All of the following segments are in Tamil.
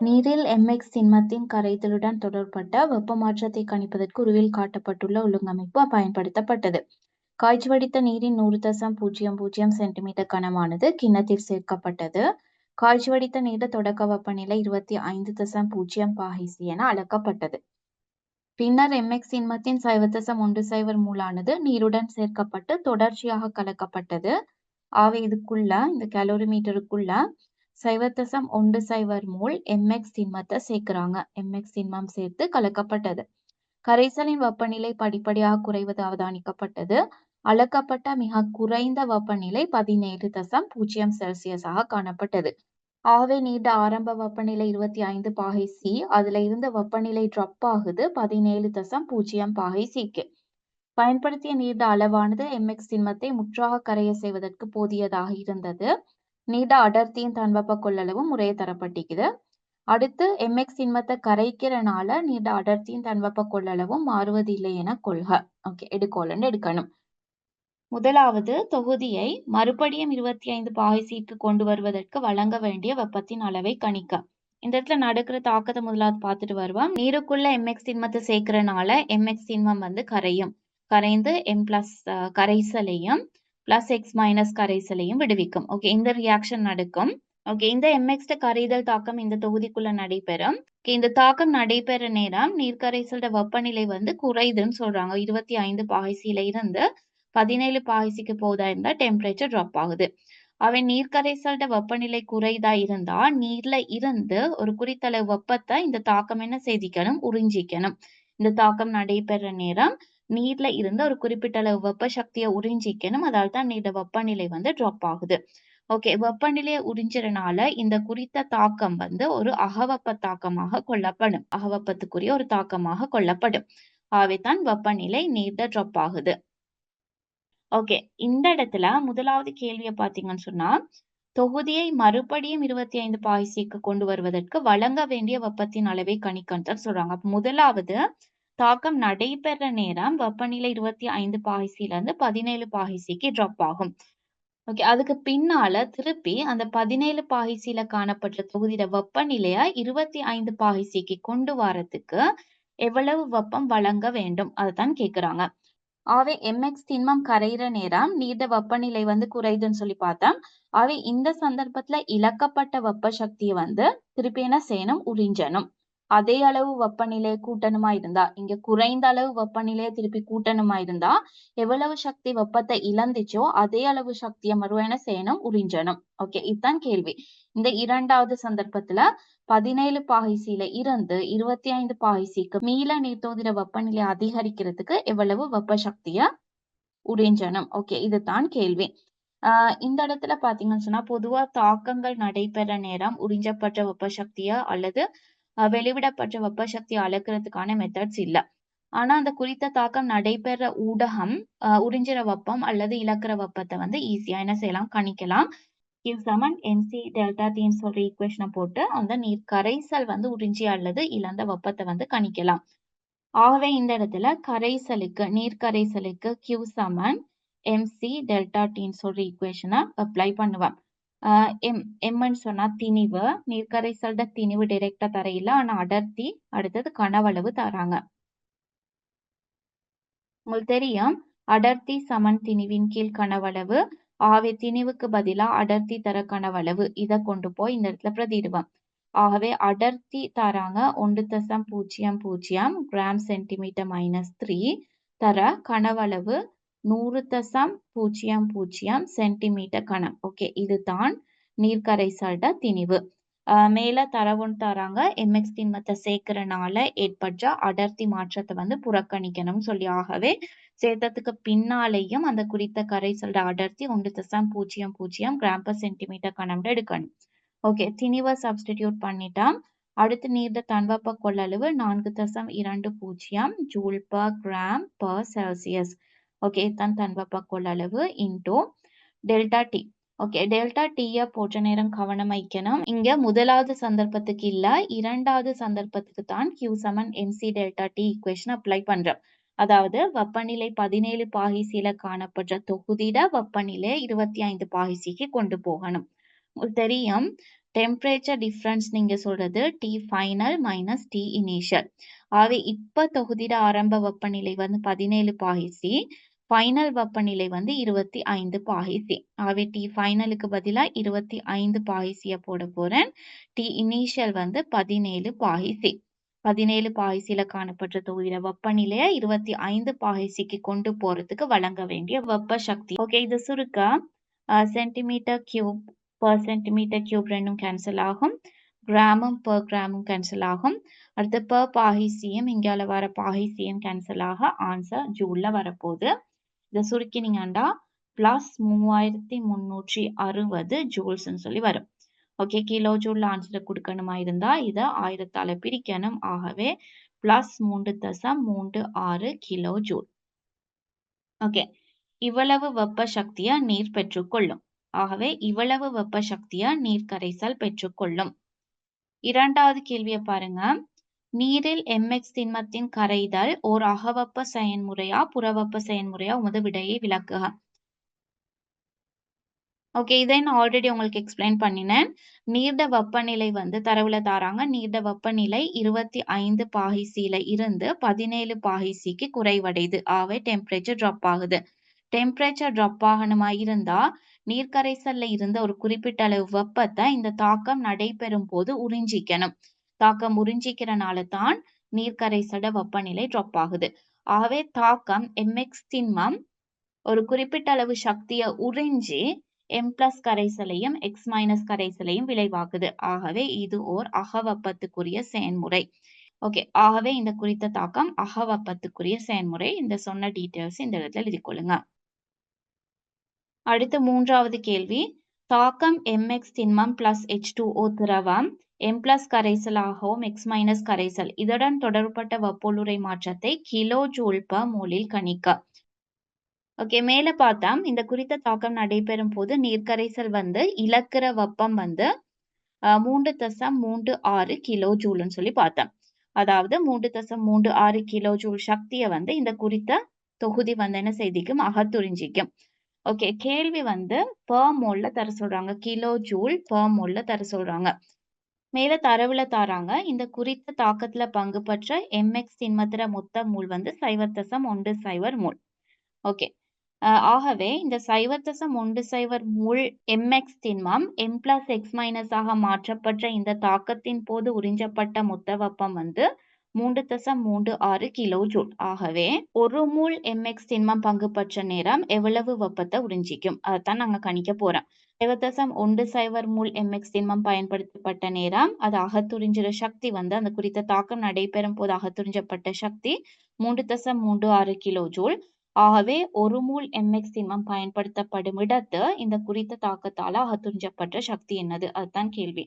நீரில் எம்எக்ஸ் திண்மத்தின் கரைதலுடன் தொடர்பட்ட வெப்ப மாற்றத்தை கணிப்பதற்கு உருவில் காட்டப்பட்டுள்ள ஒழுங்கமைப்பு பயன்படுத்தப்பட்டது. காய்ச்சி வடித்த நீரின் நூறு தசம் பூஜ்ஜியம் பூஜ்ஜியம் சென்டிமீட்டர் கனமானது கிண்ணத்தில் சேர்க்கப்பட்டது. காய்ச்சி வடித்த நீரின் தொடக்க வெப்பநிலை இருபத்தி ஐந்து தசம் பூஜ்ஜியம் பாகிசி என அளக்கப்பட்டது. பின்னர் எம்எக்ஸ் திண்மத்தின் சைவ தசம் ஒன்று சைவர் மூலானது நீருடன் சேர்க்கப்பட்டு தொடர்ச்சியாக கலக்கப்பட்டது. ஆகவே இதுக்குள்ள இந்த கலோரிமீட்டருக்குள்ள சைவத்தசம் ஒன்று சைவர் மூல் எம்எக்ஸ் திண்மத்தை சேர்க்கிறாங்க. எம்எக்ஸ் திண்மம் சேர்த்து கலக்கப்பட்டது. கரைசலின் வெப்பநிலை படிப்படியாக குறைவது அவதானிக்கப்பட்டது. அளக்கப்பட்ட மிக குறைந்த வெப்பநிலை பதினேழு தசம் பூஜ்ஜியம் செல்சியஸாக காணப்பட்டது. ஆகவே நீண்ட ஆரம்ப வெப்பநிலை இருபத்தி ஐந்து பாகை சி அதுல இருந்து வெப்பநிலை ட்ரப் ஆகுது பதினேழு தசம் பூஜ்ஜியம் பாகை சிக்கு பயன்படுத்திய நீண்ட அளவானது எம்எக்ஸ் திண்மத்தை முற்றாக கரைய செய்வதற்கு போதியதாக இருந்தது. நீட அடர்த்தியின் தன்வெப்ப கொள்ளளவும் முறையே தரப்பட்டிருக்குது அடுத்து எம்எக்ஸ் திண்மத்தை கரைக்கிறனால நீட அடர்த்தியின் தன்வெப்ப கொள்ளளவும் மாறுவதில்லை என கொள்க. ஓகே எடுக்கோலன்னு எடுக்கணும். முதலாவது தொகுதியை மறுபடியும் இருபத்தி ஐந்து பாய்சிக்கு கொண்டு வருவதற்கு வழங்க வேண்டிய வெப்பத்தின் அளவை கணிக்க. இந்த இடத்துல நடக்கிற தாக்கத்தை முதலாவது பார்த்துட்டு வருவோம். நீருக்குள்ள எம்எக்ஸ் திண்மத்தை சேர்க்கிறனால எம்எக்ஸ் சின்மம் வந்து கரையும். கரைந்து எம் பிளஸ் கரைசலையும் பிளஸ் எக்ஸ் மைனஸ் கரைசலையும் விடுவிக்கும். ஓகே இந்த ரியாக்ஷன் நடக்கும். ஓகே இந்த எம்எக்ஸ் கரைதல் தாக்கம் இந்த தொகுதிக்குள்ள நடைபெறும். இந்த தாக்கம் நடைபெற நேரம் நீர்க்கரைசலோட வெப்பநிலை வந்து குறையுதுன்னு சொல்றாங்க. இருபத்தி ஐந்து பாய்சியில இருந்து பதினேழு பாய்சிக்கு போதா இருந்தா டெம்பரேச்சர் ட்ராப் ஆகுது. அவன் நீர்க்கரைசலோட வெப்பநிலை குறைதா இருந்தா நீர்ல இருந்து ஒரு குறித்தளவு வெப்பத்தை இந்த தாக்கம் என்ன செய்திக்கணும்? உறிஞ்சிக்கணும். இந்த தாக்கம் நடைபெற நேரம் நீர்ல இருந்து ஒரு குறிப்பிட்ட அளவு வெப்ப சக்தியை உறிஞ்சிக்கணும். அதால் தான் நீரோட வெப்பநிலை வந்து ட்ராப் ஆகுது. ஓகே வெப்பநிலையை உறிஞ்சறனால இந்த குறித்த தாக்கம் வந்து ஒரு அகவெப்ப தாக்கமாக கொள்ளப்படும். அகவெப்பத்துக்குரிய ஒரு தாக்கமாக கொள்ளப்படும். ஆகவே தான் வெப்பநிலை நீர்ல ட்ராப் ஆகுது. ஓகே இந்த இடத்துல முதலாவது கேள்வியை பாத்தீங்கன்னு சொன்னா தொகுதியை மறுபடியும் இருபத்தி ஐந்து பாய்சிக்கு கொண்டு வருவதற்கு வழங்க வேண்டிய வெப்பத்தின் அளவை கணிக்கன்னு சொல்றாங்க. முதலாவது தாக்கம் நடைபெற நேரம் வெப்பநிலை இருபத்தி ஐந்து பாகிசில இருந்து பதினேழு பாகிசிக்கு ட்ராப் ஆகும். ஓகே அதுக்கு பின்னால திருப்பி அந்த பதினேழு பாகிசில காணப்பட்ட தொகுதியில வெப்பநிலைய இருபத்தி ஐந்து பாகிசிக்கு கொண்டு வரதுக்கு எவ்வளவு வெப்பம் வழங்க வேண்டும்? அதுதான் கேக்குறாங்க. ஆவே எம்எக்ஸ் திண்மம் கரையிற நேரம் நீர்த வெப்பநிலை வந்து குறையுதுன்னு சொல்லி பார்த்தோம் ஆவே இந்த சந்தர்ப்பத்துல இழக்கப்பட்ட வெப்ப சக்தியை வந்து திருப்பி என்ன செய்யணும் உறிஞ்சணும். அதே அளவு வெப்பநிலை கூட்டணுமா இருந்தா இங்க குறைந்த அளவு வெப்பநிலையை திருப்பி கூட்டணுமா இருந்தா எவ்வளவு சக்தி வெப்பத்தை இழந்துச்சோ அதே அளவு சக்தியை மறுவன செய்யணும் உறிஞ்சணும். ஓகே இதுதான் கேள்வி. இந்த இரண்டாவது சந்தர்ப்பத்துல பதினேழு பாகைசியில இருந்து இருபத்தி ஐந்து பாகைசிக்கு மீள நீர்த்தோதிர வெப்பநிலை அதிகரிக்கிறதுக்கு எவ்வளவு வெப்ப சக்திய உறிஞ்சணும்? ஓகே இதுதான் கேள்வி. ஆஹ் இந்த இடத்துல பாத்தீங்கன்னு சொன்னா பொதுவா தாக்கங்கள் நடைபெற நேரம் உறிஞ்சப்பட்ட வெப்ப சக்தியா அல்லது வெளிவிடப்பட்ட வெப்ப சக்தி அளக்கிறதுக்கான மெத்தட்ஸ் இல்ல. ஆனா அந்த குறித்த தாக்கம் நடைபெற ஊடகம் உறிஞ்சிற வெப்பம் அல்லது இழக்கிற வெப்பத்தை வந்து ஈஸியா என்ன செய்யலாம்? கணிக்கலாம். கிவ் சமன் எம்சி டெல்டா தீன்னு சொல்ற ஈக்குவேஷனை போட்டு அந்த நீர் கரைசல் வந்து உறிஞ்சி அல்லது இழந்த வெப்பத்தை வந்து கணிக்கலாம். ஆகவே இந்த இடத்துல கரைசலுக்கு நீர் கரைசலுக்கு கியூ சமன் எம்சி டெல்டா டின்னு சொல்ற ஈக்குவேஷனை அப்ளை பண்ணுவேன். எம் எம்ன்னு சொன்னா திணிவு நீர்க்கரைசல்ட திணிவு டைரக்டா தரையில ஆனா அடர்த்தி அடுத்தது கனவளவு தராங்க. உங்களுக்கு தெரியும்? அடர்த்தி சமன் திணிவின் கீழ் கனவளவு ஆகவே திணிவுக்கு பதிலா அடர்த்தி தர கனவளவு. இதை கொண்டு போய் இந்த இடத்துல பிரதிடுவோம் ஆகவே அடர்த்தி தராங்க ஒன்று தசம் பூஜ்ஜியம் பூஜ்ஜியம் கிராம் சென்டிமீட்டர் மைனஸ் த்ரீ தர கனவளவு நூறு தசம் பூஜ்ஜியம் பூஜ்ஜியம் சென்டிமீட்டர் கணம். ஓகே இதுதான் நீர்க்கரைசல்ட திணிவு. மேல தரவுன்னு தராங்க. எம்எக்ஸ் திண்மத்தை சேர்க்கறனால ஏற்பட்ட அடர்த்தி மாற்றத்தை வந்து புறக்கணிக்கணும் சொல்லி ஆகவே சேர்த்ததுக்கு பின்னாலேயும் அந்த குறித்த கரைசல்ட அடர்த்தி ஒன்று தசம் பூஜ்ஜியம் பூஜ்ஜியம் கிராம் பர் சென்டிமீட்டர் கணம்னு எடுக்கணும். ஓகே திணிவை சப்ஸ்டிடியூட் பண்ணிட்டா அடுத்து நீர்த தன்வெப்ப கொள்ளளவு நான்கு தசம் இரண்டு பூஜ்ஜியம் joule per gram per Celsius okay தான் தன்வெப்ப கொள்ளளவு into delta T okay delta டீய போற்ற நேரம் கவனம் வைக்கணும் இங்க முதலாவது சந்தர்ப்பத்துக்கு இல்ல இரண்டாவது சந்தர்ப்பத்துக்கு தான் கியூ சமன் M C delta T equation apply பண்றோம். அதாவது வெப்பநிலை பதினேழு பாகிசியில காணப்படுற தொகுதியிட வெப்பநிலை இருபத்தி ஐந்து பாகிசிக்கு கொண்டு போகணும். தெரியும் டெம்பரேச்சர் டிஃப்ரென்ஸ் நீங்க சொல்றது T final minus T initial ஆகவே இப்ப தொகுதிட ஆரம்ப வெப்பநிலை வந்து பதினேழு பாகிசி ஃபைனல் வெப்பநிலை வந்து இருபத்தி ஐந்து பாயிசி ஆகவே டி ஃபைனலுக்கு பதிலாக இருபத்தி ஐந்து பாயிசியை போட போறேன். டி இனிஷியல் வந்து பதினேழு பாயிசி பதினேழு பாகிசியில காணப்பட்ட தொகுதியில வெப்பநிலையை இருபத்தி ஐந்து பாயிசிக்கு கொண்டு போறதுக்கு வழங்க வேண்டிய வெப்ப சக்தி. ஓகே இது சுருக்க? Centimetre cube per centimetre cube ரெண்டும் கேன்சல் ஆகும். கிராமும் பர் கிராமும் கேன்சல் ஆகும். அடுத்து பர் பாகிசியம் இங்கால வர பாகிசியம் கேன்சல் ஆக ஆன்சர் ஜூல்ல வரப்போகுது. இதை சுருக்கினீங்கண்டா பிளஸ் மூவாயிரத்தி முன்னூற்றி அறுபது ஜூல்ஸ்ன்னு சொல்லி வரும். ஓகே கிலோ ஜூல் ஆன்சர் கொடுக்கணுமா இருந்தா இதை ஆயிரத்தால பிரிக்கணும். ஆகவே பிளஸ் மூன்று தசம் மூன்று ஆறு கிலோ ஜூல் ஓகே இவ்வளவு வெப்ப சக்தியா நீர் பெற்றுக்கொள்ளும். ஆகவே இவ்வளவு வெப்ப சக்தியா நீர் கரைசல் பெற்றுக்கொள்ளும். இரண்டாவது கேள்வியை பாருங்க. நீரில் எம்எக்ஸ் திண்மத்தின் கரைதல் ஓர் அகவெப்ப செயன்முறையா புறவெப்ப செயன்முறையா உமது விடையை விளக்குக. ஓகே இதை நான் ஆல்ரெடி உங்களுக்கு எக்ஸ்பிளைன் பண்ணினேன். நீர்ட வெப்பநிலை வந்து தரவுல தாராங்க. நீர்ட வெப்பநிலை இருபத்தி ஐந்து பாகிசியில இருந்து பதினேழு பாகிசிக்கு குறைவடையுது. ஆவே டெம்பரேச்சர் ட்ராப் ஆகுது. டெம்பரேச்சர் ட்ராப் ஆகணுமா இருந்தா நீர்க்கரைசல்ல இருந்த ஒரு குறிப்பிட்ட அளவு வெப்பத்தை இந்த தாக்கம் நடைபெறும் போது உறிஞ்சிக்கணும். தாக்கம் உறிஞ்சிக்கிறனால தான் நீர்க்கரைசட வெப்பநிலை ட்ராப் ஆகுது. ஆகவே தாக்கம் எம்எக்ஸ் திண்மம் ஒரு குறிப்பிட்ட அளவு சக்தியை உறிஞ்சி எம் பிளஸ் கரைசலையும் எக்ஸ் மைனஸ் கரைசலையும் விளைவாக்குது. ஆகவே இது ஓர் அகவப்பத்துக்குரிய செயன்முறை. ஓகே ஆகவே இந்த குறித்த தாக்கம் அகவப்பத்துக்குரிய செயன்முறை. இந்த சொன்ன டீட்டெயில்ஸ் இந்த இடத்துல எழுதிக் கொள்ளுங்க. அடுத்து மூன்றாவது கேள்வி. தாக்கம் எம்எக்ஸ் திண்மம் பிளஸ் எச் டூ ஓ திரவம் எம் பிளஸ் கரைசலாகவும் எக்ஸ் மைனஸ் கரைசல். இதடன் தொடர்பட்ட வப்போலுரை மாற்றத்தை கிலோ ஜூல் பர் மோலில் கணிக்க. ஓகே மேல பார்த்தா இந்த குறித்த தாக்கம் நடைபெறும் போது நீர்க்கரைசல் வந்து இழக்கிற வெப்பம் வந்து மூன்று தசம் மூன்று ஆறு கிலோ ஜூல்னு சொல்லி பார்த்தோம். அதாவது மூன்று தசம் மூன்று ஆறு கிலோ ஜூல் சக்தியை வந்து இந்த குறித்த தொகுதி வந்து என்ன செய்திக்கும்? அகத்துறிஞ்சிக்கும். ஓகே கேள்வி வந்து பர் மோல்ல தர சொல்றாங்க. கிலோ ஜூல் பர் மோல்ல தர சொல்றாங்க. மேல தரவுல தாராங்க. இந்த குறித்த தாக்கத்துல பங்கு பெற்ற எம்எக்ஸ் திண்மத்திர மொத்த மூல் வந்து சைவர் தசம் ஒன்று சைவர் மூல். ஓகே. ஆகவே இந்த சைவர் தசம் ஒன்று சைவர் மூல் எம்எக்ஸ் திண்மம் எம் பிளஸ் எக்ஸ் மைனஸ் ஆக மாற்றப்பட்ட இந்த தாக்கத்தின் போது உறிஞ்சப்பட்ட மொத்த வெப்பம் வந்து மூன்று தசம் மூன்று ஆறு கிலோ ஜூல். ஆகவே ஒரு மூல் எம்எக்ஸ் திண்மம் பங்கு பெற்ற நேரம் எவ்வளவு வெப்பத்தை உறிஞ்சிக்கும்? அதைத்தான் நாங்க கணிக்க போறோம். சைவர் தசம் ஒன்று சைவர் மூல் எம்எக்ஸ் திண்மம் பயன்படுத்தப்பட்ட நேரம். அது அகத்துறிஞ்சிற சக்தி வந்து அந்த குறித்த தாக்கம் நடைபெறும் போது அகத்துறிஞ்சப்பட்ட சக்தி மூன்று தசம் மூன்று ஆறு கிலோ ஜூல். ஆகவே ஒரு மூல் எம்எக்ஸ் திண்மம் பயன்படுத்தப்படும் இடத்து இந்த குறித்த தாக்கத்தால அகத்துறிஞ்சப்பட்ட சக்தி என்னது? அதுதான் கேள்வி.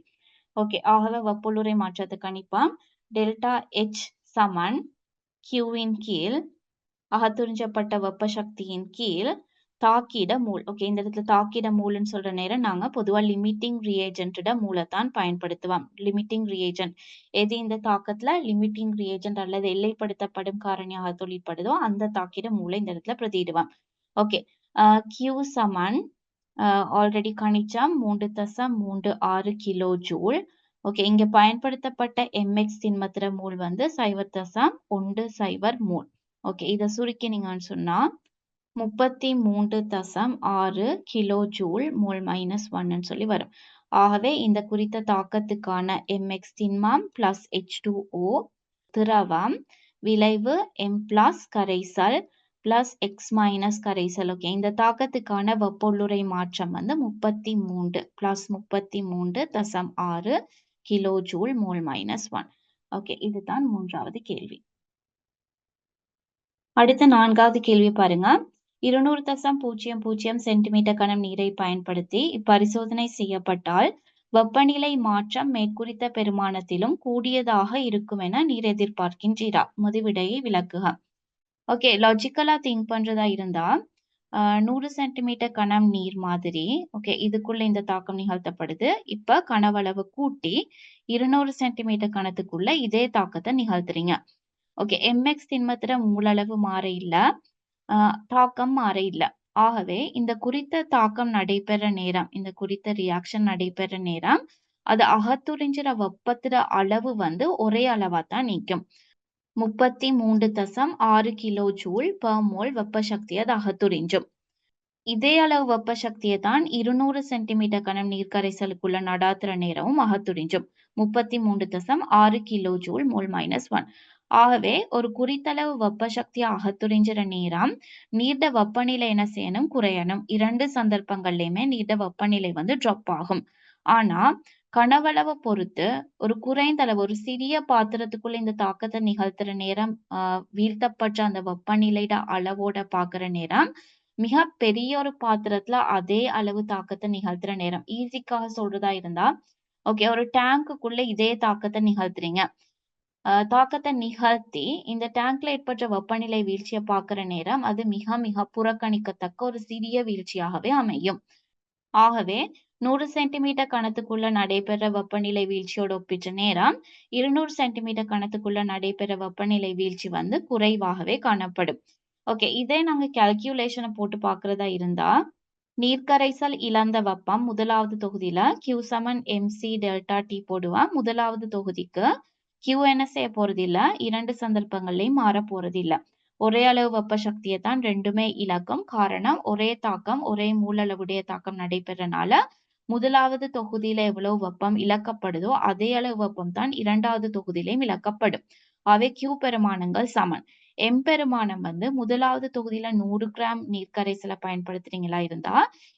ஓகே ஆகவே வெப்பொழுரை மாற்றத்தை கணிப்போம். டெல்டா எச் சமன் கியூவின் கீழ் அகத்துறிஞ்சப்பட்ட வெப்ப சக்தியின் கீழ் தாக்கிட மூல் ஓகே இந்த இடத்துல தாக்கிட மூல்னு சொல்ற நேரம் நாங்க பொதுவா லிமிட்டிங் ரியேஜென்ட மூலத்தான் பயன்படுத்துவோம். லிமிட்டிங் ரியேஜென்ட் எது இந்த தாக்கத்துல? லிமிட்டிங் ரியேஜென்ட் அல்லது எல்லைப்படுத்தப்படும் காரணியாக தொழிற்படுதோ அந்த தாக்கிட மூலை இந்த இடத்துல பிரதியிடுவோம். ஓகே கியூ சமன் ஆல்ரெடி கணிச்சம். மூன்று தசம் மூன்று ஆறு கிலோ ஜூல். ஓகே இங்க பயன்படுத்தப்பட்ட எம்எக்ஸ் திண்மத்திர மூல் வந்து சைவர் தசம் ஒன்று சைவர் மூல். ஓகே இதை சுருக்கினீங்கன்னு சொன்னா முப்பத்தி மூன்று தசம் ஆறு கிலோ ஜூல் மோல் மைனஸ் ஒன்னு சொல்லி வரும். ஆகவே இந்த குறித்த தாக்கத்துக்கான எம்எக்ஸ் திண்மம் பிளஸ் எச் டூ ஓ திரவம் விளைவு எம் பிளஸ் கரைசல் பிளஸ் எக்ஸ் மைனஸ் கரைசல். ஓகே இந்த தாக்கத்துக்கான வெப்பொள்ளுரை மாற்றம் வந்து முப்பத்தி மூன்று பிளஸ் முப்பத்தி மூன்று தசம் ஆறு kilo joule mole minus one okay இதுதான் மூன்றாவது கேள்வி. அடுத்த நான்காவது கேள்வி பாருங்க. இருநூறு தசம் பூஜ்ஜியம் பூஜ்ஜியம் சென்டிமீட்டர் கனம் நீரை பயன்படுத்தி இப்பரிசோதனை செய்யப்பட்டால் வெப்பநிலை மாற்றம் மேற்குறித்த பெருமானத்திலும் கூடியதாக இருக்கும் என நீர் எதிர்பார்க்கின்றீரா? முதுவிடையை விளக்குக. ஓகே லாஜிக்கலா திங்க் பண்றதா இருந்தா ஆஹ் நூறு சென்டிமீட்டர் கணம் நீர் மாதிரி ஓகே இதுக்குள்ள இந்த தாக்கம் நிகழ்த்தப்படுது. இப்ப கனவளவு கூட்டி இருநூறு சென்டிமீட்டர் கணத்துக்குள்ள இதே தாக்கத்தை நிகழ்த்துறீங்க. ஓகே எம்எக்ஸ் திண்மத்திர மூலளவு மாற இல்லை. தாக்கம் மாற இல்ல ஆகவே இந்த குறித்த தாக்கம் நடைபெற நேரம் இந்த குறித்த ரியாக்ஷன் நடைபெற நேரம் அது அகத்துறிஞ்சிற வெப்பத்திட அளவு வந்து ஒரே அளவா தான் நிக்கும். முப்பத்தி மூன்று தசம் ஆறு கிலோ ஜூல் பர் மோல் வெப்ப சக்தி அது அகத்துறிஞ்சும். இதே அளவு வெப்ப சக்தியை தான் இருநூறு சென்டிமீட்டர் கனம் நீர்க்கரைசலுக்குள்ள நடாத்துற நேரமும் அகத்துறிஞ்சும். முப்பத்தி மூன்று தசம் ஆறு kilo joule mole minus one ஆகவே ஒரு குறித்தளவு வெப்ப சக்தி அகத்துறிஞ்சிற நேரம் நீர்ட வெப்பநிலை என்ன செய்யணும்? குறையணும். இரண்டு சந்தர்ப்பங்கள்லயுமே நீர்ட வெப்பநிலை வந்து ட்ராப் ஆகும். ஆனா கனவளவை பொறுத்து ஒரு குறைந்த அளவு ஒரு சிறிய பாத்திரத்துக்குள்ள இந்த தாக்கத்தை நிகழ்த்துற நேரம் ஆஹ் வீழ்த்தப்பட்ட அந்த வெப்பநிலையோட அளவோட பாக்குற நேரம் மிக பெரிய ஒரு பாத்திரத்துல அதே அளவு தாக்கத்தை நிகழ்த்துற நேரம். ஈஸிக்காக சொல்றதா இருந்தா ஓகே ஒரு டேங்குக்குள்ள இதே தாக்கத்தை நிகழ்த்துறீங்க. தாக்கத்தை நிகழ்த்தி இந்த டேங்க்ல ஏற்பட்ட வெப்பநிலை வீழ்ச்சியை பார்க்கிற நேரம் அது மிக மிக புறக்கணிக்கத்தக்க ஒரு சிறிய வீழ்ச்சியாகவே அமையும். ஆகவே நூறு சென்டிமீட்டர் கணத்துக்குள்ள நடைபெற வெப்பநிலை வீழ்ச்சியோட ஒப்பிட்ட நேரம் இருநூறு சென்டிமீட்டர் கணத்துக்குள்ள நடைபெற வெப்பநிலை வீழ்ச்சி வந்து குறைவாகவே காணப்படும். ஓகே இதே நாங்க கால்குலேஷனை போட்டு பார்க்கறதா இருந்தா நீர்க்கரைசல் இழந்த வெப்பம் முதலாவது தொகுதியில கியூ சமன் எம்சி டெல்டா டி போடுவா. முதலாவது தொகுதிக்கு கியூ என்ன செய்ய போறது இல்ல இரண்டு சந்தர்ப்பங்கள்லயும் மாற போறது இல்ல ஒரே அளவு வெப்ப சக்தியை தான் ரெண்டுமே இழக்கும். காரணம் ஒரே தாக்கம் ஒரே மூலளவுடைய தாக்கம் நடைபெறனால முதலாவது தொகுதியில எவ்வளவு வெப்பம் இழக்கப்படுதோ அதே அளவு வெப்பம் தான் இரண்டாவது தொகுதியிலையும் இழக்கப்படும். அவை கியூ பெருமானங்கள் சமன். எம் பெருமானம் வந்து முதலாவது தொகுதியில நூறு கிராம் நீர்க்கரைசலை பயன்படுத்துறீங்களா இருந்தா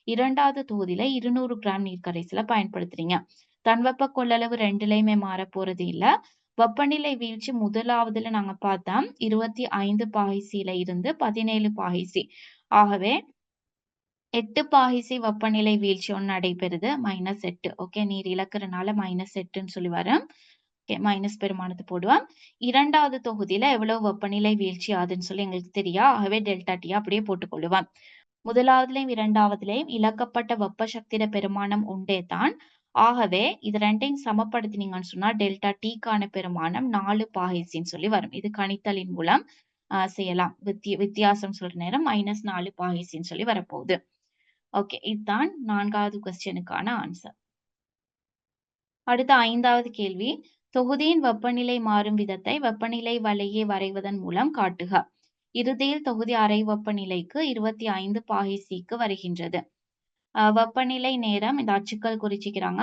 இரண்டாவது தொகுதியில இருநூறு கிராம் நீர்க்கரைசலை பயன்படுத்துறீங்க. தன்வெப்ப கொள்ளளவு ரெண்டுலயுமே மாற போறது இல்ல. வெப்பநிலை வீழ்ச்சி முதலாவதுல நாங்க பார்த்தா இருபத்தி ஐந்து பாகிசில இருந்து பதினேழு பாகிசி. ஆகவே எட்டு பாகிசி வெப்பநிலை வீழ்ச்சி ஒன்று நடைபெறுது மைனஸ் எட்டு. ஓகே நீர் இழக்கிறனால மைனஸ் எட்டுன்னு சொல்லி வரேன் ஓகே மைனஸ் பெருமானத்தை போடுவோம். இரண்டாவது தொகுதியில எவ்வளவு வெப்பநிலை வீழ்ச்சி ஆகுதுன்னு சொல்லி எங்களுக்கு தெரியா? ஆகவே டெல்டா டி அப்படியே போட்டுக்கொள்ளுவோம். முதலாவதுலயும் இரண்டாவதுலயும் இழக்கப்பட்ட வெப்ப சக்தியிட பெருமானம் உண்டே தான் ஆகவே இது ரெண்டையும் சமப்படுத்தினீங்கன்னு சொன்னா டெல்டா டீக்கான பெருமானம் நாலு பாகைசின்னு சொல்லி வரும். இது கணித்தலின் மூலம் செய்யலாம். வித்திய வித்தியாசம் சொல்ற நேரம் மைனஸ் நாலு பாகைசின்னு சொல்லி வரப்போகுது. ஓகே இதுதான் நான்காவது கொஸ்டினுக்கான ஆன்சர் அடுத்த ஐந்தாவது கேள்வி. தொகுதியின் வெப்பநிலை மாறும் விதத்தை வெப்பநிலை வலையை வரைவதன் மூலம் காட்டுக. இறுதியில் தொகுதி அறை வெப்பநிலைக்கு இருபத்தி ஐந்து பாகிசிக்கு வருகின்றது. வெப்பநிலை நேரம் இந்த அச்சுக்கள் குறிச்சிக்கிறாங்க.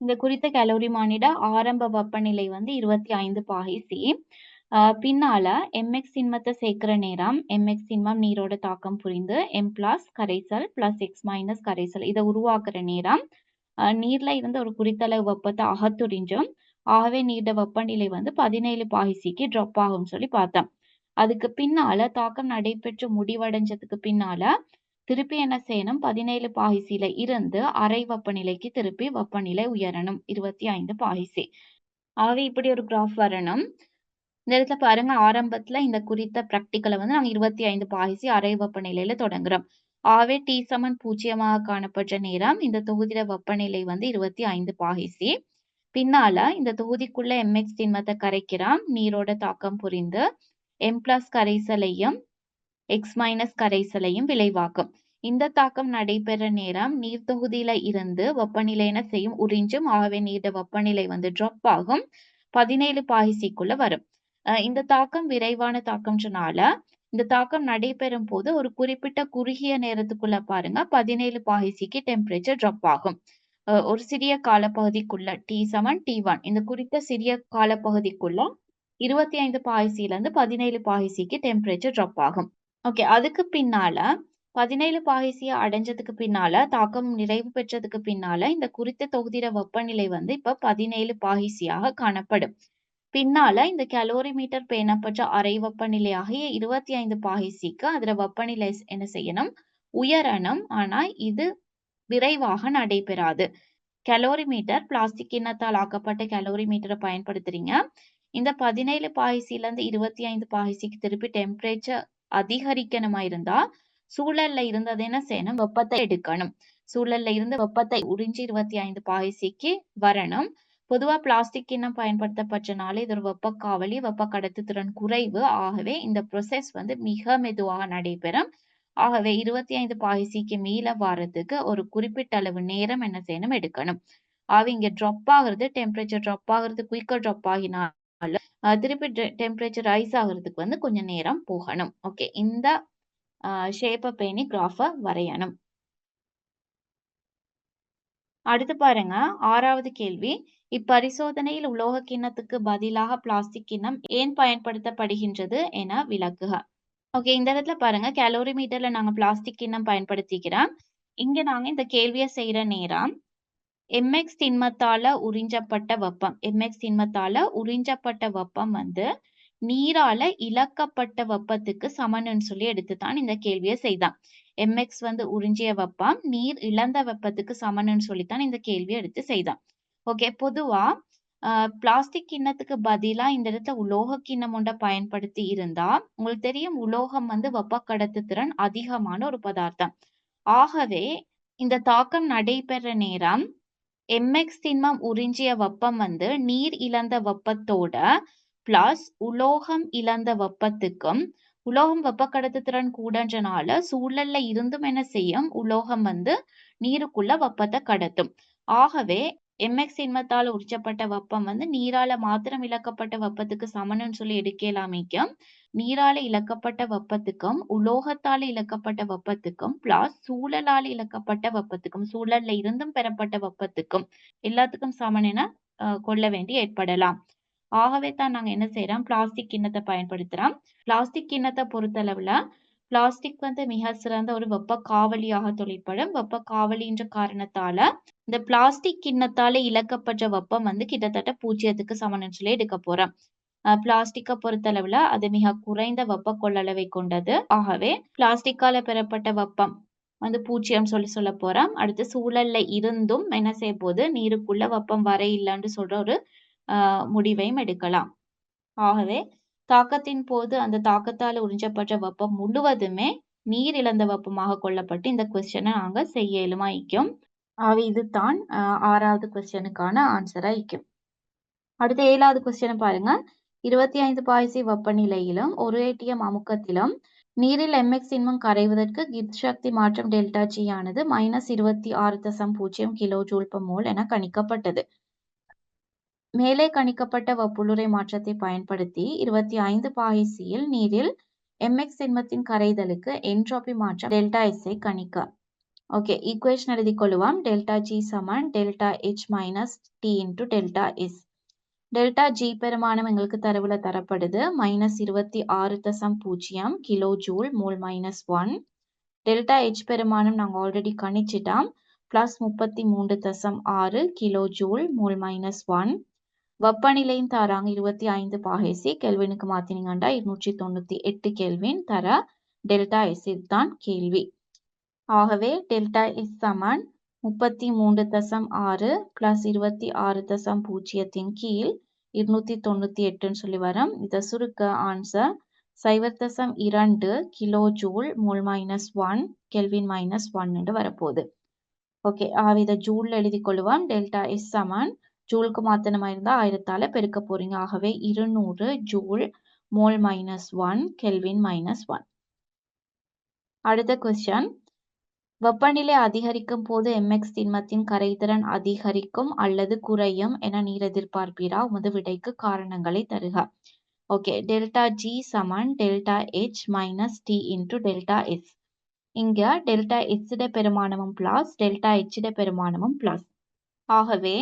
இந்த குறித்த கலோரி மானிட ஆரம்ப வெப்பநிலை வந்து இருபத்தி ஐந்து பாகிசி பின்னால எம்எக்ஸ் சின்மத்தை சேர்க்கிற நேரம் எம்எக்ஸ் சின்மம் நீரோட தாக்கம் புரிந்து எம் பிளஸ் கரைசல் பிளஸ் எக்ஸ் மைனஸ் கரைசல் இதை உருவாக்குற நேரம். நீர்ல இருந்து ஒரு குறித்தளவு வெப்பத்தை அகத்துறிஞ்சும் ஆகவே நீர்ட வெப்பநிலை வந்து பதினேழு பாகிசிக்கு ட்ராப் ஆகும்னு சொல்லி பார்த்தோம் அதுக்கு பின்னால தாக்கம் நடைபெற்று முடிவடைஞ்சதுக்கு பின்னால திருப்பி என்ன செய்யணும்? பதினேழு பாகிசில இருந்து அரை வெப்பநிலைக்கு திருப்பி வெப்பநிலை உயரணும். இருபத்தி ஐந்து பாகிசி. ஆகவே இப்படி ஒரு கிராஃப் வரணும். இந்த இடத்துல பாருங்க ஆரம்பத்துல இந்த குறித்த பிராக்டிக்கலை வந்து நாங்க இருபத்தி ஐந்து பாகிசி அரை வெப்பநிலையில தொடங்குறோம். ஆகவே டி சமன் பூஜ்ஜியமாக காணப்பட்ட நேரம் இந்த தொகுதியில வெப்பநிலை வந்து இருபத்தி ஐந்து பாகிசி. பின்னால இந்த தொகுதிக்குள்ள எம்எக்ஸ் திண்மத்தை கரைக்கிறோம். நீரோட தாக்கம் புரிந்து எம் பிளஸ் கரைசலையும் எக்ஸ் மைனஸ் கரைசலையும் விளைவாக்கும். இந்த தாக்கம் நடைபெற நேரம் நீர் தொகுதியில இருந்து வெப்பநிலை என்ன செய்யும்? உறிஞ்சும். ஆகவே நீண்ட வெப்பநிலை வந்து ட்ராப் ஆகும். பதினேழு பாகிசிக்குள்ள வரும். இந்த தாக்கம் விரைவான தாக்கம் இந்த தாக்கம் நடைபெறும் போது ஒரு குறிப்பிட்ட குறுகிய நேரத்துக்குள்ள பாருங்க பதினேழு பாகிசிக்கு டெம்பரேச்சர் ட்ராப் ஆகும். ஒரு சிறிய காலப்பகுதிக்குள்ள டி செவன் டி ஒன் இந்த குறித்த சிறிய காலப்பகுதிக்குள்ள இருபத்தி ஐந்து பாகிசில இருந்து பதினேழு பாகிசிக்கு டெம்பரேச்சர் ட்ராப் ஆகும். ஓகே அதுக்கு பின்னால பதினேழு பாகிசிய அடைஞ்சதுக்கு பின்னால தாக்கம் நிறைவு பெற்றதுக்கு பின்னால இந்த குறித்த தொகுதியில வெப்பநிலை வந்து இப்ப பதினேழு பாகிசியாக காணப்படும். பின்னால இந்த கலோரி மீட்டர் பேணப்பட்ட அறை வெப்பநிலையாகிய இருபத்தி ஐந்து பாகிசிக்கு அதுல வெப்பநிலை என்ன செய்யணும்? உயரணும். ஆனா இது விரைவாக நடைபெறாது. கலோரி மீட்டர் பிளாஸ்டிக் கிண்ணத்தால் ஆக்கப்பட்ட கலோரி மீட்டரை பயன்படுத்துறீங்க. இந்த பதினேழு பாகிசில இருந்து இருபத்தி ஐந்து பாகிசிக்கு திருப்பி டெம்பரேச்சர் அதிகரிக்கணுமா இருந்தா சூழல்ல இருந்தது என்ன செய்யணும் வெப்பத்தை எடுக்கணும் சூழல்ல இருந்து வெப்பத்தை உறிஞ்சி இருபத்தி ஐந்து பாய்சிக்கு வரணும் பொதுவா பிளாஸ்டிக் இன்னும் பயன்படுத்தப்பட்டனால இது ஒரு வெப்ப காவலி, வெப்ப கடத்துத்திறன் குறைவு. ஆகவே இந்த ப்ரொசஸ் வந்து மிக மெதுவாக நடைபெறும். ஆகவே 25 பாய்சிக்கு மீள வாரத்துக்கு ஒரு குறிப்பிட்ட அளவு நேரம் என்ன செய்யணும் எடுக்கணும். ஆகவே இங்க ட்ராப் ஆகுறது டெம்பரேச்சர் ட்ராப் ஆகுறது குயிக்கா ட்ராப் ஆகினால திருப்பி டெ டெம்பரேச்சர் ரைஸ் ஆகுறதுக்கு வந்து கொஞ்சம் நேரம் போகணும். ஓகே. இந்த ஷேப்பை பேணி கிராஃபை வரையணும். அடுத்து பாருங்க ஆறாவது கேள்வி. இப்பரிசோதனையில் உலோக கிண்ணத்துக்கு பதிலாக பிளாஸ்டிக் கிண்ணம் ஏன் பயன்படுத்தப்படுகின்றது என விளக்குக. ஓகே. இந்த இடத்துல பாருங்க கேலோரி மீட்டர்ல நாங்க பிளாஸ்டிக் கிண்ணம் பயன்படுத்திக்கிறோம். இங்க நாங்க இந்த கேள்வியை செய்யற நேரம் எம்எக்ஸ் திண்மத்தால உறிஞ்சப்பட்ட வெப்பம் எம்எக்ஸ் திண்மத்தால உறிஞ்சப்பட்ட வெப்பம் வந்து நீரால இழக்கப்பட்ட வெப்பத்துக்கு சமன்னு சொல்லி எடுத்துத்தான் இந்த கேள்வியை செய்தான். எம்எக்ஸ் வந்து உறிஞ்சிய வெப்பம் நீர் இழந்த வெப்பத்துக்கு சமன்னு சொல்லித்தான் இந்த கேள்வியை எடுத்து செய்தான். ஓகே. பொதுவா பிளாஸ்டிக் கிண்ணத்துக்கு பதிலா இந்த இடத்துல உலோக கிண்ணம் ஒன்றை பயன்படுத்தி இருந்தா, உங்களுக்கு தெரியும் உலோகம் வந்து வெப்ப கடத்துத்திறன் அதிகமான ஒரு பதார்த்தம். ஆகவே இந்த தாக்கம் நடைபெற நேரம் எம்எக்ஸ் திண்மம் உறிஞ்சிய வெப்பம் வந்து நீர் இழந்த வெப்பத்தோட பிளஸ் உலோகம் இழந்த வெப்பத்துக்கும் உலோகம் வெப்ப கடத்துத்திறன் கூடன்றனால சூழல்ல இருந்தும் என்ன செய்யும் உலோகம் வந்து நீருக்குள்ள வெப்பத்தை கடத்தும். ஆகவே எம்எக்ஸ் திண்மத்தால உரிச்சப்பட்ட வெப்பம் வந்து நீரால மாத்திரம் இழக்கப்பட்ட வெப்பத்துக்கு சமன்னு சொல்லி எடுக்கலாமிக்கும் நீரால இழக்கப்பட்ட வெப்பத்துக்கும் உலோகத்தால இழக்கப்பட்ட வெப்பத்துக்கும் பிளஸ் சூழலால இழக்கப்பட்ட வெப்பத்துக்கும் சூழல்ல இருந்தும் பெறப்பட்ட வெப்பத்துக்கும் எல்லாத்துக்கும் சமன் என கொள்ள வேண்டி ஏற்படலாம். ஆகவே தான் நாங்க என்ன செய்யறோம் பிளாஸ்டிக் கிண்ணத்தை பயன்படுத்துறோம். பிளாஸ்டிக் கிண்ணத்தை பொறுத்தளவுல பிளாஸ்டிக் வந்து மிக சிறந்த ஒரு வெப்ப காவலியாக தொழிற்படும். வெப்ப காவலின்ற காரணத்தால இந்த பிளாஸ்டிக் கிண்ணத்தால இழக்கப்பட்ட வெப்பம் வந்து கிட்டத்தட்ட பூஜ்ஜியத்துக்கு சமன்னு சொல்லி எடுக்க போறோம். பிளாஸ்டிக்கை பொறுத்தளவுல அது மிக குறைந்த வெப்ப கொள்ளளவை கொண்டது. ஆகவே பிளாஸ்டிக்கால பெறப்பட்ட வெப்பம் வந்து பூச்சியம் சொல்லி சொல்லப் போறோம். அடுத்து சூழல்ல இருந்தும் என்ன செய்யப்போகுது நீருக்குள்ள வெப்பம் வர இல்லைன்னு சொல்ற ஒரு முடிவையும் எடுக்கலாம். ஆகவே தாக்கத்தின் போது அந்த தாக்கத்தால உறிஞ்சப்பட்ட வெப்பம் முழுவதுமே நீர் இழந்த வெப்பமாக கொள்ளப்பட்டு இந்த கொஸ்டினை நாங்க செய்ய இயலுமாய்க்கும். ஆகவே இதுதான் ஆறாவது 6வது கொஸ்டினுக்கான ஆன்சரா இக்கும். அடுத்து ஏழாவது கொஸ்டினை பாருங்க. 25 பாய்சி வெப்பநிலையிலும் ஒரு ஏடிஎம் அமுக்கத்திலும் நீரில் எம்எக்ஸ் திண்மம் கரைவதற்கு கிப்ஸ் சக்தி மாற்றம் டெல்டா ஜி ஆனது -26.0 கிலோ ஜூல் பெர் மோல் என கணிக்கப்பட்டது. மேலே கணிக்கப்பட்ட வெப்புளுறை மாற்றத்தை பயன்படுத்தி 25 பாய்சியில் நீரில் எம்எக்ஸ் சின்மத்தின் கரைதலுக்கு என்ட்ரோபி மாற்றம் டெல்டா எஸ்ஐ கணிக்க. ஓகே. ஈக்குவேஷன் எழுதிக் கொள்ளுவோம். டெல்டா ஜி சமன் delta H minus T into delta S. Delta G பெருமானம் எங்களுக்கு தரவுல தரப்படுது. -26.0 kilo joule mole minus one delta H பெருமானம் நாங்கள் already கணிச்சிட்டோம். Plus 33.6 kilo joule mole minus one வெப்பநிலையும் தராங்க. 25 பாகைசி. கெல்வினுக்கு மாத்தினீங்கன்னா 298 கெல்வின் தர டெல்டா எஸ் தான் கேள்வி. ஆகவே டெல்டா எஸ் சமன். முப்பத்தி மூன்று தசம் ஆறு பிளஸ் இருபத்தி ஆறு தசம் பூஜ்ஜியத்தின் கீழ் இருநூத்தி தொண்ணூத்தி எட்டுன்னு சொல்லி வரும். இதை சுருக்க ஆன்சர் சைவர் தசம் இரண்டு kilo joule mole minus one kelvin minus ஒன்னு வரப்போகுது. ஓகே இதை ஜூலில் எழுதி கொள்ளுவோம். டெல்டா எஸ் சமன். ஜூலுக்கு மாத்தனமா இருந்தால் ஆயிரத்தால பெருக்க போறீங்க. ஆகவே இருநூறு joule mole minus one kelvin minus one அடுத்த கொஸ்டின் வெப்பநிலை அதிகரிக்கும் போது எம்எக்ஸ் திண்மத்தின் கரைதிறன் அதிகரிக்கும் அல்லது குறையும் என நீர் எதிர்பார்ப்பீரா? உமது விடைக்கு காரணங்களை தருக. ஓகே. டெல்டா ஜி சமன் delta H minus T into delta S. இங்க டெல்டா எச்சிட பெருமானமும் பிளஸ் டெல்டா எச்சிட பெருமானமும் பிளஸ். ஆகவே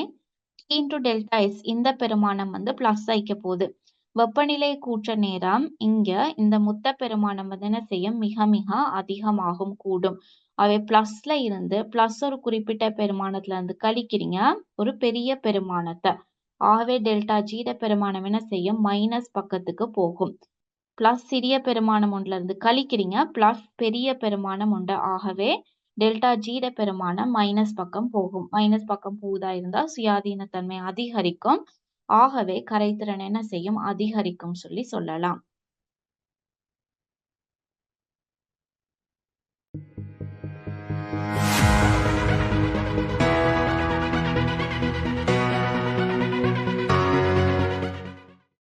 டி இன்டு டெல்டா எஸ் இந்த பெருமானம் வந்து பிளஸ் ஆயிக்க போகுது. வெப்பநிலை கூற்ற நேரம் இங்க இந்த முத்த பெருமானம் வந்து என்ன செய்யும் மிக மிக அதிகமாகும் கூடும். அவை பிளஸ்ல இருந்து பிளஸ் ஒரு குறிப்பிட்ட பெருமானத்துல இருந்து கழிக்கிறீங்க ஒரு பெரிய பெருமானத்தை. ஆகவே டெல்டா ஜீட பெருமானம் என்ன செய்யும் மைனஸ் பக்கத்துக்கு போகும். பிளஸ் சிறிய பெருமானம் ஒன்றுல இருந்து கழிக்கிறீங்க பிளஸ் பெரிய பெருமானம் உண்டு. ஆகவே டெல்டா ஜீட பெருமானம் மைனஸ் பக்கம் போகும். மைனஸ் பக்கம் போகுதா இருந்தா சுயாதீனத்தன்மை அதிகரிக்கும். ஆகவே கரைத்திறன் என்ன செய்யும் அதிகரிக்கும் சொல்லி சொல்லலாம்.